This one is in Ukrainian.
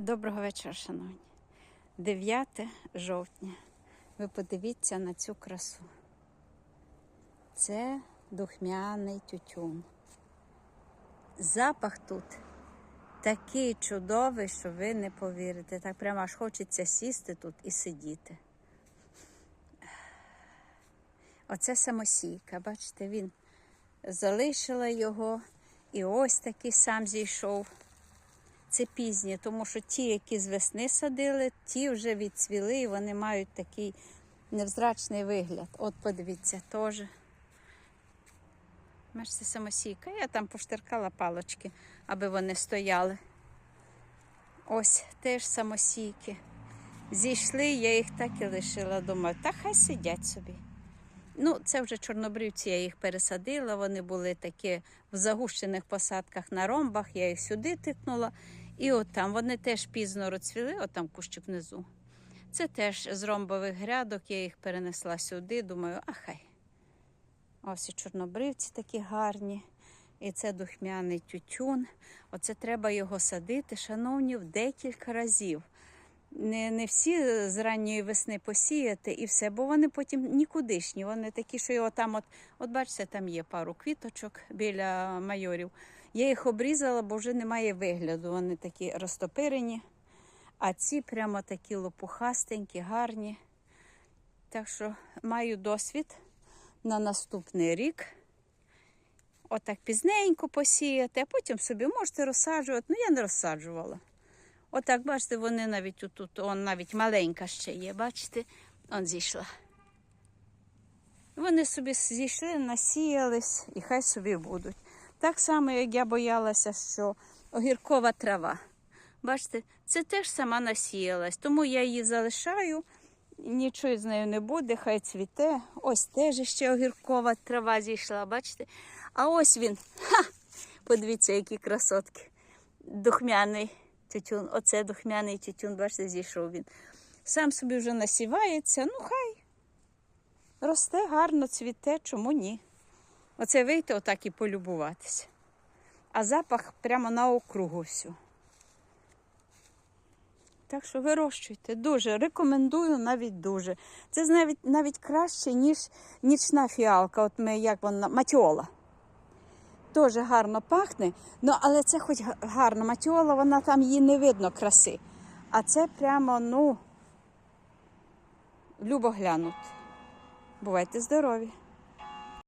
Доброго вечора, шановні. 9 жовтня. Ви подивіться на цю красу. Це духмяний тютюн. Запах тут такий чудовий, що ви не повірите. Так прямо аж хочеться сісти тут і сидіти. Оце самосійка, бачите, він залишила його і ось такий сам зійшов. Це пізні, тому що ті, які з весни садили, ті вже відцвіли і вони мають такий невзрачний вигляд. От подивіться, теж. Бачите, самосійка. Я там поштиркала палочки, аби вони стояли. Ось теж самосійки. Зійшли, я їх так і лишила. Думаю, та хай сидять собі. Ну, це вже чорнобривці, я їх пересадила. Вони були такі в загущених посадках на ромбах. Я їх сюди тикнула. І от там вони теж пізно розцвіли, от там кущик внизу. Це теж з ромбових грядок, я їх перенесла сюди. Думаю, а хай. Ось і чорнобривці такі гарні. І це духмяний тютюн. Оце треба його садити, шановні, в декілька разів. Не, не всі з ранньої весни посіяти і все, бо вони потім нікудишні. Вони такі, що його там, от, от бачите, там є пару квіточок біля майорів. Я їх обрізала, бо вже немає вигляду. Вони такі розтопирені. А ці прямо такі лопухастенькі, гарні. Так що маю досвід на наступний рік. Отак пізненько посіяти, а потім собі можете розсаджувати. Ну, я не розсаджувала. Отак, бачите, вони навіть отут, он навіть маленька ще є, бачите, он зійшла. Вони собі зійшли, насіялись і хай собі будуть. Так само, як я боялася, що огіркова трава. Бачите, це теж сама насіялась, тому я її залишаю, нічого з нею не буде, хай цвіте. Ось теж ще огіркова трава зійшла, бачите? А ось він. Ха! Подивіться, які красотки. Духмяний тютюн. Оце духмяний тютюн, бачите, зійшов він. Сам собі вже насівається, ну хай. Росте гарно, цвіте, чому ні? Оце вийти отак і полюбуватися. А запах прямо на округу всю. Так що вирощуйте. Дуже рекомендую навіть дуже. Це навіть навіть краще, ніж нічна фіалка. От ми як вона матіола. Дуже гарно пахне, ну але це хоч гарно. Матіола, вона там її не видно краси. А це прямо, ну, любо глянути. Бувайте здорові!